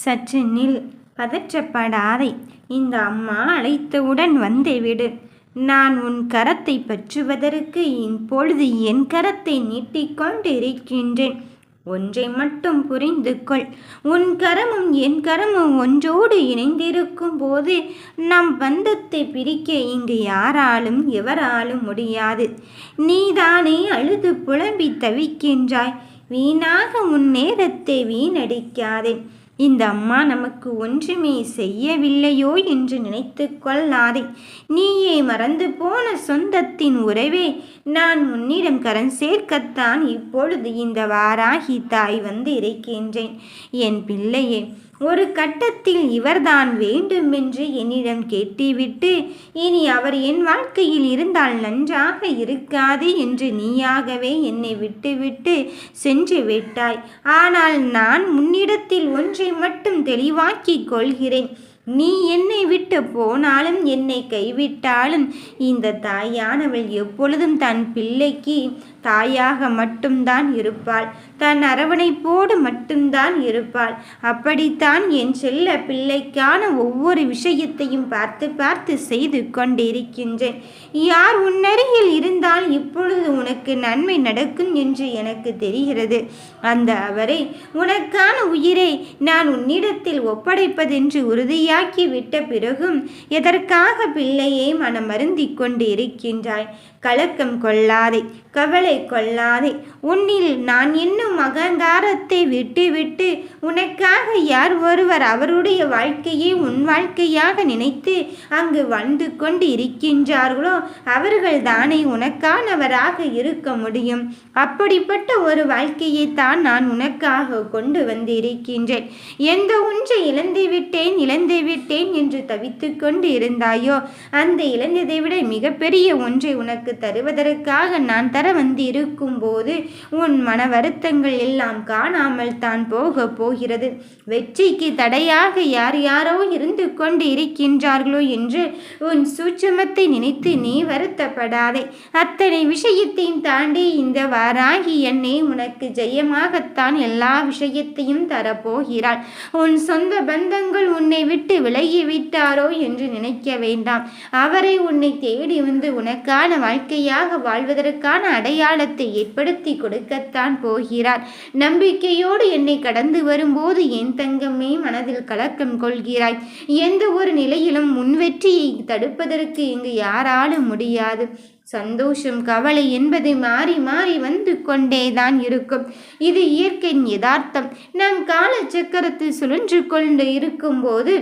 சற்று நில் பதற்றப்படாதே. இந்த அம்மா அழைத்தவுடன் வந்து விடு நான் உன் கரத்தை பற்றுவதற்கு இப்பொழுது என் கரத்தை நீட்டிக்கொண்டு இருக்கின்றேன் ஒன்றை மட்டும் புரிந்து கொள். உன் கரமும் என் கரமும் ஒன்றோடு இணைந்திருக்கும் போது நம் பந்தத்தை பிரிக்க இங்கு யாராலும் எவராலும் முடியாது. நீதானே அழுது புலம்பி தவிக்கின்றாய். வீணாக உன் நேரத்தை வீணடிக்காதே. இந்த அம்மா நமக்கு ஒன்றுமே செய்யவில்லையோ என்று நினைத்து கொள்ளாதே. நீயே மறந்து போன சொந்தத்தின் உறவே. நான் உன்னிடம் கரண் சேர்க்கத்தான் இப்பொழுது இந்த வாராகி தாய் வந்து இருக்கின்றேன் என் பிள்ளையே ஒரு கட்டத்தில் இவர்தான் வேண்டுமென்று என்னிடம் கேட்டுவிட்டு இனி அவர் என் வாழ்க்கையில் இருந்தால் நன்றாக இருக்காது என்று நீயாகவே என்னை விட்டுவிட்டு சென்று விட்டாய். ஆனால் நான் முன்னிடத்தில் ஒன்றை மட்டும் தெளிவாக்கிக் கொள்கிறேன். நீ என்னை விட்டு போனாலும் என்னை கைவிட்டாலும் இந்த தாயானவள் எப்பொழுதும் தன் பிள்ளைக்கு தாயாக மட்டும்தான் இருப்பாள். தன் அரவணைப்போடு மட்டும்தான் இருப்பாள். அப்படித்தான் என் செல்ல பிள்ளைக்கான ஒவ்வொரு விஷயத்தையும் பார்த்து பார்த்து செய்து கொண்டிருக்கின்றேன். யார் உன்னருகில் இருந்தால் இப்பொழுது உனக்கு நன்மை நடக்கும் என்று எனக்கு தெரிகிறது. அந்த அவரை உனக்கான உயிரை நான் உன்னிடத்தில் ஒப்படைப்பதென்று உறுதியாக்கி விட்ட பிறகும் எதற்காக பிள்ளையை மனமருந்திக் கொண்டு இருக்கின்றாய் கலக்கம் கொள்ளாதே. கவலை கொள்ளாதே உன்னில் நான் என்னும் அகங்காரத்தை விட்டுவிட்டு உனக்காக யார் ஒருவர் அவருடைய வாழ்க்கையை உன் வாழ்க்கையாக நினைத்து அங்கு வந்து கொண்டு இருக்கின்றார்களோ அவர்கள் தானே உனக்கானவராக இருக்க முடியும். அப்படிப்பட்ட ஒரு வாழ்க்கையை தான் நான் உனக்காக கொண்டு வந்திருக்கின்றேன். எந்த ஒன்றை இழந்து விட்டேன் இழந்து விட்டேன் என்று தவித்து கொண்டு இருந்தாயோ அந்த இழந்ததை விட மிகப்பெரிய ஒன்றை உனக்கு தருவதற்காக நான் தர வந்து இருக்கும்போது உன் மன வருத்தங்கள் எல்லாம் காணாமல் தான் போக போகிறது. வெற்றிக்கு தடையாக யார் யாரோ இருந்து கொண்டு இருக்கின்றார்களோ என்று உன் சூட்சமத்தை நினைத்து நீ வருத்தப்படாதே. அத்தனை விஷயத்தையும் தாண்டி இந்த வாராகி என்னை உனக்கு ஜெயமாகத்தான் எல்லா விஷயத்தையும் தரப்போகிறாள். உன் சொந்த பந்தங்கள் உன்னை விட்டு விலகிவிட்டாரோ என்று நினைக்க வேண்டாம். அவரை உன்னை தேடி வந்து உனக்கான வாழ்க்கையாக வாழ்வதற்கான அடையாளத்தை ஏற்படுத்தி கொடுக்கத்தான் போகிறார். நம்பிக்கையோடு என்னை கடந்து வரும்போது என் தங்கமே மனதில் கலக்கம் கொள்கிறாய். எந்த ஒரு நிலையிலும் முன்வெற்றியை தடுப்பதற்கு இங்கு யாராலும் முடியாது. சந்தோஷம் கவலை என்பது மாறி மாறி வந்து கொண்டேதான் இருக்கும். இது இயற்கையின் யதார்த்தம். நாம் கால சக்கரத்தில் சுழன்று கொண்டு இருக்கும்போது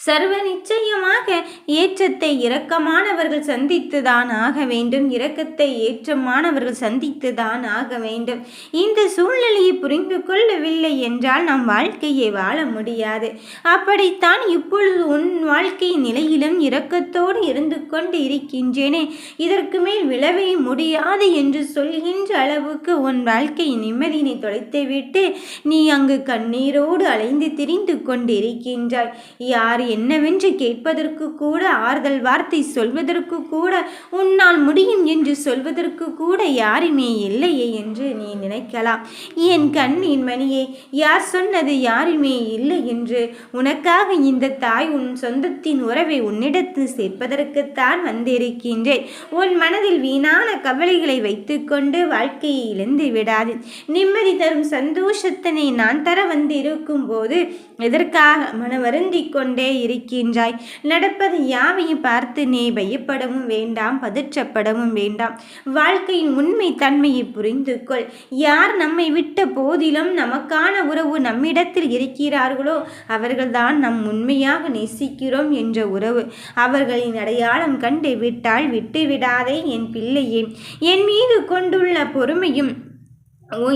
சர்வ நிச்சயமாக ஏற்றத்தை இரக்கமானவர்கள் சந்தித்துதான் ஆக வேண்டும். இரக்கத்தை ஏற்றமானவர்கள் சந்தித்துதான் ஆக வேண்டும். இந்த சூழ்நிலையை புரிந்து கொள்ளவில்லை என்றால் நம் வாழ்க்கையை வாழ முடியாது. அப்படித்தான் இப்பொழுது உன் வாழ்க்கை நிலையிலும் இரக்கத்தோடு இருந்து கொண்டு இருக்கின்றேனே. இதற்கு மேல் விழவே முடியாது என்று சொல்கின்ற அளவுக்கு உன் வாழ்க்கை நிம்மதியினை தொலைத்துவிட்டு நீ அங்கு கண்ணீரோடு அலைந்து திரிந்து கொண்டிருக்கின்றாய். யார் என்னவென்று கேட்பதற்கு கூட ஆறுதல் வார்த்தை சொல்வதற்கு கூட உன்னால் முடியும் என்று சொல்வதற்கு கூட யாருமே இல்லையே என்று நீ நினைக்கலாம். என் கண்ணின் மணியே யார் சொன்னது யாருமே இல்லை என்று உனக்காக இந்த தாய் உன் சொந்தத்தின் உறவை உன்னிடத்தில் சேர்ப்பதற்குத்தான் வந்திருக்கின்றேன். உன் மனதில் வீணான கவலைகளை வைத்துக்கொண்டு வாழ்க்கையை இழந்து விடாது. நிம்மதி தரும் சந்தோஷத்தினை நான் தர வந்திருக்கும் போது எதற்காக மன வருந்திக் கொண்டே இருக்கின்றாய். நடப்பது யாவையும் பார்த்து நீ பயப்படவும் வேண்டாம் பதற்றப்படவும் வேண்டாம். வாழ்க்கையின் உண்மை தன்மையை புரிந்து கொள். யார் நம்மை விட்ட போதிலும் நமக்கான உறவு நம்மிடத்தில் இருக்கிறார்களோ அவர்கள்தான் நம் உண்மையாக நேசிக்கிறோம் என்ற உறவு. அவர்களின் அடையாளம் கண்டு விட்டால் விட்டு விடாதே என் பிள்ளையே. என் மீது கொண்டுள்ள பொறுமையும்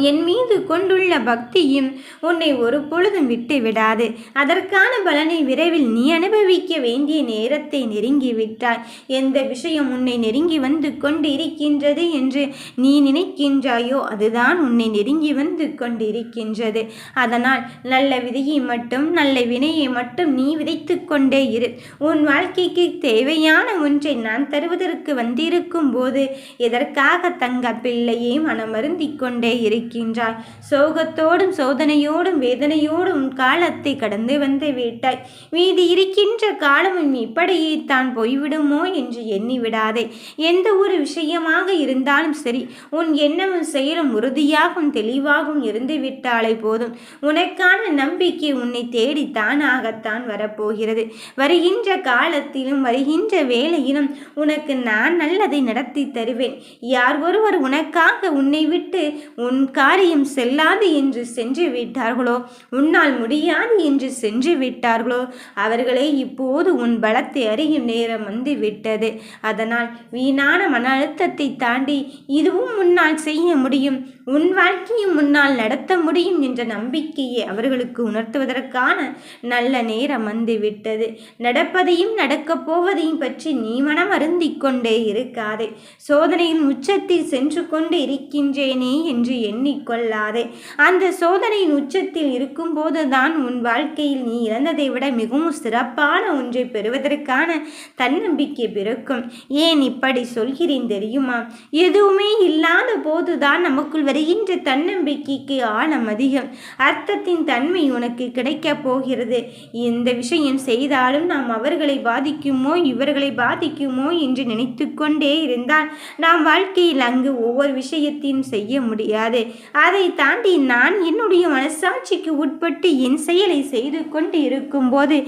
என் மீது கொண்டுள்ள பக்தியும் உன்னை ஒரு பொழுதும் விட்டு விடாது அதற்கான பலனை விரைவில் நீ அனுபவிக்க வேண்டிய நேரத்தை நெருங்கிவிட்டாய். எந்த விஷயம் உன்னை நெருங்கி வந்து கொண்டு இருக்கின்றது என்று நீ நினைக்கின்றாயோ அதுதான் உன்னை நெருங்கி வந்து கொண்டிருக்கின்றது. அதனால் நல்ல விதையை மட்டும் நல்ல வினையை மட்டும் நீ விதைத்து கொண்டே இரு. உன் வாழ்க்கைக்கு தேவையான ஒன்றை நான் தருவதற்கு வந்திருக்கும் போது எதற்காக தங்க பிள்ளையை மனமருந்திக் கொண்டே இருக்கின்றாய். சோகத்தோடும் சோதனையோடும் வேதனையோடும் காலத்தை கடந்து வந்து விட்டாய். மீதி இருக்கின்ற காலமும் இப்படியே தான் போய்விடுமோ என்று எண்ணி விடாதே. எந்த ஒரு விஷயமாக இருந்தாலும் சரி உன் எண்ணமும் செயலும் உறுதியாகவும் தெளிவாகவும் இருந்து விட்டாலே போதும். உனக்கான நம்பிக்கை உன்னை தேடி தானாகத்தான் வரப்போகிறது. வருகின்ற காலத்திலும் வருகின்ற வேலையிலும் உனக்கு நான் நல்லதை நடத்தி தருவேன். யார் ஒருவர் உனக்காக உன்னை விட்டு உன் உன் காரியம் செல்லாது என்று சென்று விட்டார்களோ? உன்னால் முடியாது என்று சென்று விட்டார்களோ? அவர்களே இப்போது உன் பலத்தை அறியும் நேரம் வந்து விட்டது அதனால் வீணான மன அழுத்தத்தை தாண்டி இதுவும் முன்னால் செய்ய முடியும். உன் வாழ்க்கையும் முன்னால் நடத்த முடியும் என்ற நம்பிக்கையை அவர்களுக்கு உணர்த்துவதற்கான நல்ல நேரம் வந்துவிட்டது. நடப்பதையும் நடக்கப் போவதையும் பற்றி நீ மனம் அருந்திக் கொண்டே இருக்காதே. சோதனையின் உச்சத்தில் சென்று கொண்டு இருக்கின்றேனே என்று எண்ணிக்கொள்ளாதே. அந்த சோதனையின் உச்சத்தில் இருக்கும்போதுதான் உன் வாழ்க்கையில் நீ இழந்ததை விட மிகவும் சிறப்பான ஒன்றை பெறுவதற்கான தன்னம்பிக்கை பிறக்கும். ஏன் இப்படி சொல்கிறேன் தெரியுமா? எதுவுமே இல்லாத போதுதான் நமக்குள் வருகின்ற தன்னம்பிக்கைக்கு ஆழம் அதிகம். அர்த்தத்தின் தன்மை உனக்கு கிடைக்கப் போகிறது. இந்த விஷயம் செய்தாலும் நாம் அவர்களை பாதிக்குமோ இவர்களை பாதிக்குமோ என்று நினைத்து கொண்டே இருந்தால் நாம் வாழ்க்கையில் அங்கு ஒவ்வொரு விஷயத்தையும் செய்ய முடியாது. அதை தாண்டி நான் என்னுடைய மனசாட்சிக்கு உட்பட்டு என் செயலை செய்து கொண்டு இருக்கும்போது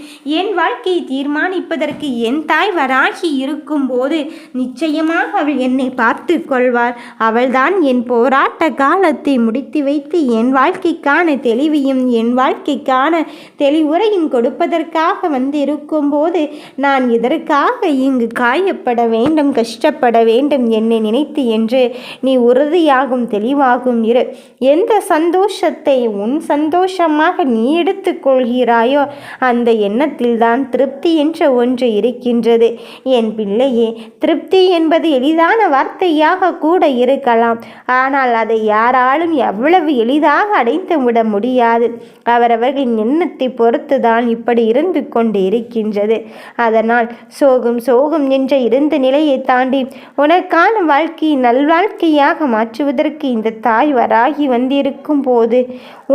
என் வாழ்க்கையை தீர்மானிப்பதற்கு என் தாய் வராகி இருக்கும்போது நிச்சயமாக அவள் என்னை பார்த்து கொள்வாள். அவள்தான் என் போராட்ட காலத்தை முடித்து வைத்து என் வாழ்க்கைக்கான தெளிவையும் என் வாழ்க்கைக்கான தெளிவுரையும் கொடுப்பதற்காக வந்து இருக்கும்போது நான் இதற்காக இங்கு காயப்பட வேண்டும் கஷ்டப்பட வேண்டும் என்னை நினைத்து என்று நீ உறுதியாகும் தெளிவாகும் இரு. எந்த சந்தோஷத்தை உன் சந்தோஷமாக நீ எடுத்துக்கொள்கிறாயோ அந்த எண்ணத்தில்தான் திருப்தி என்ற ஒன்று இருக்கின்றது. என் பிள்ளையே திருப்தி என்பது எளிதான வார்த்தையாக கூட இருக்கலாம். ஆனால் அதை யாராலும் எவ்வளவு எளிதாக அடைந்து விட முடியாது. அவரவர்களின் எண்ணத்தை பொறுத்துதான் இப்படி இருந்து கொண்டு இருக்கின்றது. அதனால் சோகம் சோகம் என்ற இருந்த நிலையை தாண்டி உனக்கான வாழ்க்கையை நல்வாழ்க்கையாக மாற்றுவதற்கு இந்த தாய் வராகி வந்திருக்கும் போது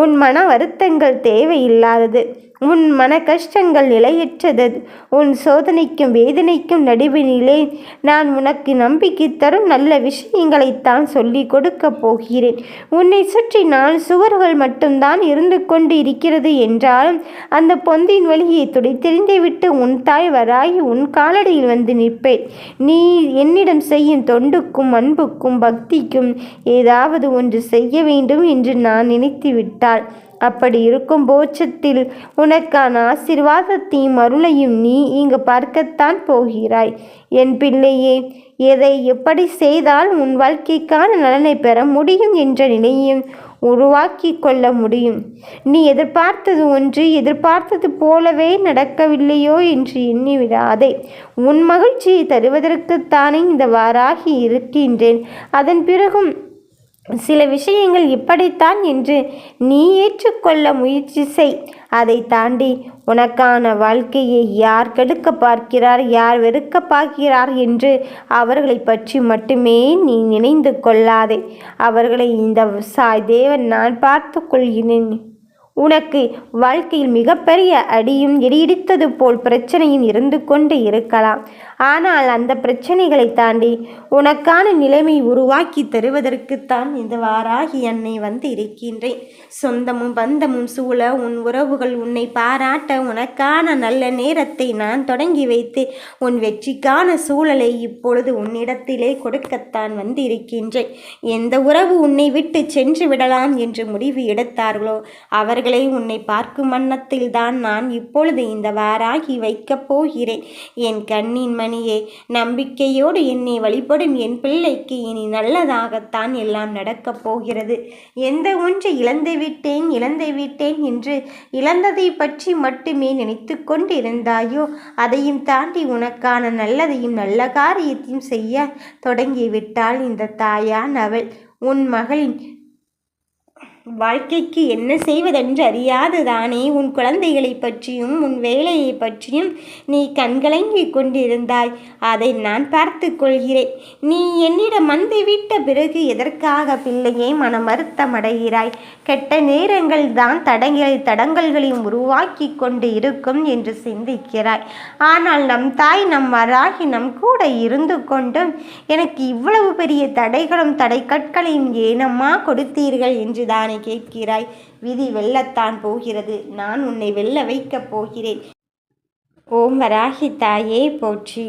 உன் மன வருத்தங்கள் தேவையில்லாதது. உன் மன கஷ்டங்கள் நிலையற்றது. உன் சோதனைக்கும் வேதனைக்கும் நடுவினிலே நான் உனக்கு நம்பிக்கை தரும் நல்ல விஷயங்களைத்தான் சொல்லி கொடுக்க போகிறேன். உன்னை சுற்றி நான் சுவர்கள் மட்டும்தான் இருந்து கொண்டு இருக்கிறது என்றாலும் அந்த பொந்தின் வழியை துடைத்தெறிந்து தெரிந்துவிட்டு உன் தாய் வராகி உன் காலடியில் வந்து நிற்பேன். நீ என்னிடம் செய்யும் தொண்டுக்கும் அன்புக்கும் பக்திக்கும் ஏதாவது ஒன்று செய்ய வேண்டும் என்று நான் நினைத்து விட்டாள் அப்படி இருக்கும் போச்சத்தில் உனக்கான ஆசிர்வாதத்தையும் அருளையும் நீ இங்கு பார்க்கத்தான் போகிறாய். என் பிள்ளையே எதை எப்படி செய்தால் உன் வாழ்க்கைக்கான நலனை பெற முடியும் என்ற நிலையும் உருவாக்கி கொள்ள முடியும். நீ எதிர்பார்த்தது ஒன்று எதிர்பார்த்தது போலவே நடக்கவில்லையோ என்று எண்ணிவிடாதே. உன் மகிழ்ச்சியை தருவதற்குத்தானே இந்த வாராகி இருக்கின்றேன். அதன் பிறகும் சில விஷயங்கள் இப்படித்தான் என்று நீ ஏற்றுக்கொள்ள முயற்சி செய். அதை தாண்டி உனக்கான வாழ்க்கையை யார் கெடுக்க பார்க்கிறார் யார் வெறுக்க பார்க்கிறார் என்று அவர்களை பற்றி மட்டுமே நீ நினைந்து கொள்ளாதே. அவர்களை இந்த சாய் தேவன் நான் பார்த்து கொள்கிறேன் உனக்கு வாழ்க்கையில் மிகப்பெரிய அடியும் எடியிடித்தது போல் பிரச்சனையும் இருந்து கொண்டு இருக்கலாம். ஆனால் அந்த பிரச்சனைகளை தாண்டி உனக்கான நிலைமை உருவாக்கி தருவதற்குத்தான் இந்த வாராகி என்னை வந்து இருக்கின்றேன். சொந்தமும் பந்தமும் சூழ உன் உறவுகள் உன்னை பாராட்ட உனக்கான நல்ல நேரத்தை நான் தொடங்கி வைத்து உன் வெற்றிக்கான சூழலை இப்பொழுது உன்னிடத்திலே கொடுக்கத்தான் வந்து இருக்கின்றேன் எந்த உறவு உன்னை விட்டு சென்று விடலாம் என்று முடிவு எடுத்தார்களோ அவர் அவர்களை உன்னை பார்க்கும் வண்ணத்தில் தான் நான் இப்பொழுது இந்த வாராகி வைக்கப் போகிறேன். என் கண்ணின் மணியே நம்பிக்கையோடு என்னை வழிபடும் என் பிள்ளைக்கு இனி நல்லதாகத்தான் எல்லாம் நடக்கப் போகிறது. எந்த ஒன்று இழந்து விட்டேன் இழந்து விட்டேன் என்று இழந்ததை பற்றி மட்டுமே நினைத்து கொண்டிருந்தாயோ அதையும் தாண்டி உனக்கான நல்லதையும் நல்ல காரியத்தையும் செய்ய தொடங்கிவிட்டாள் இந்த தாயான் அவள். உன் மகளின் வாழ்க்கைக்கு என்ன செய்வதென்று அறியாதுதானே? உன் குழந்தைகளை பற்றியும் உன் வேலையை பற்றியும் நீ கண்கலங்கி கொண்டிருந்தாய். அதை நான் பார்த்து கொள்கிறேன். நீ என்னிடம் வந்து விட்ட பிறகு எதற்காக பிள்ளையே மன வருத்தமடைகிறாய் கெட்ட நேரங்கள் தான் தடங்களை தடங்கல்களையும் உருவாக்கி கொண்டு இருக்கும் என்று சிந்திக்கிறாய். ஆனால் நம் தாய் நம் வராகி நம் கூட இருந்து கொண்டும் எனக்கு இவ்வளவு பெரிய தடைகளும் தடைக்கற்களையும் ஏனம்மா கொடுத்தீர்கள் என்று தானே கேட்கிறாய்? விதி வெல்லத்தான் போகிறது. நான் உன்னை வெல்ல வைக்கப் போகிறேன். ஓம் வராகி தாயே போற்றி.